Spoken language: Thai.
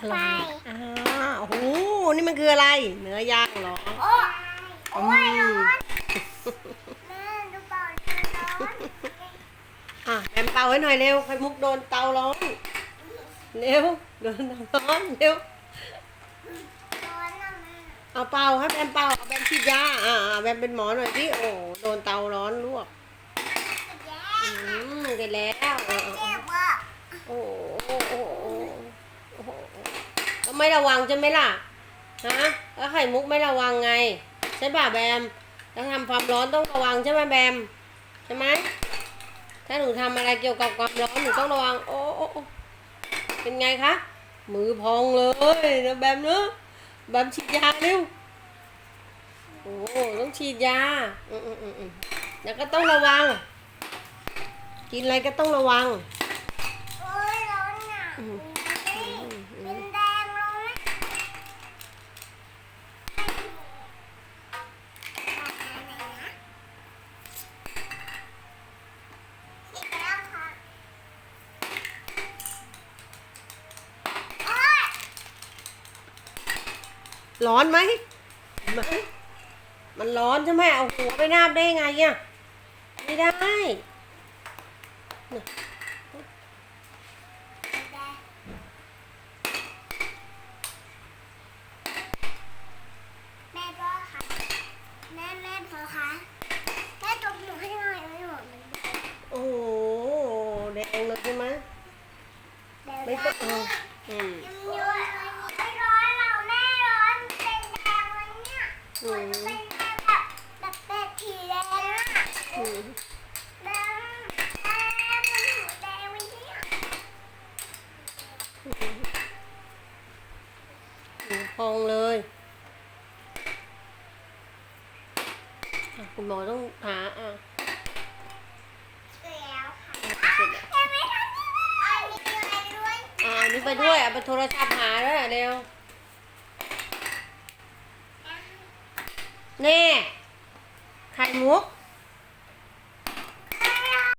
อะไรอ่าโอ้โห นี่มันคืออะไร เนื้อย่างเหรอ โอ้โอ้ยร้อนแม่ดูเปล่าร้อนอะแบมเป่าให้หน่อยเร็วไข่มุกโดนเตาร้อนเร็วโดนเตาร้อนเร็วร้อนนะแม่เอาเป่าให้แบมเป่าเอาแบมฉีดยาอ่าอ่าแบมเป็นหมอหน่อยดิโอ้โดนเตาร้อนลวกแย่อืมเสร็จแล้วเออเออเจ็บอะโอ้โหโอ้โหโอ้โหแล้วไม่ระวังใช่ไหมล่ะฮะแล้วไข่มุกไม่ระวังไง ใช่ป่ะแบมแล้วทำความร้อนต้องระวังใช่ไหมแบมใช่ไหมถ้าหนูทำอะไรเกี่ยวกับความร้อนหนูต้องระวัง โอ้โอ้โอ้เป็นไงคะมือพองเลยนะแบมเนอะแบมฉีดยาเร็วโอ้ต้องฉีดยาอืมอืมอืมอืมแล้วก็ต้องระวัง กินอะไรก็ต้องระวังโอ้ยร้อนอะ ร้อนไหมมันร้อนใช่ไหมเอาหัวไปนาบได้ไงอะไม่ได้แม่พ่อคะแม่แม่พ่อคะแม่ตบหนูให้หน่อยไม่หนูมันโอ้โหแดงเลยใช่ไหมไม่ต้องเอออืม ยังเยอะไม่ร้อนเราแม่ร้อนเป็นแดงเลยเนี่ย อื มัน ม เป็นแบบแบบเป็ดทีแดงอะ อืม แดงแดงมันหนูแดงไปเนี่ย อืมพองเลยอะ คุณหมอต้องหาอะเสร็จแล้วค่ะเสร็จแล้วยังไม่ทันอันนี้อะไรด้วยอ่าอันนี้ไปด้วยเอาไปโทรศัพท์หาด้วยเร็วแน่ไข่มุก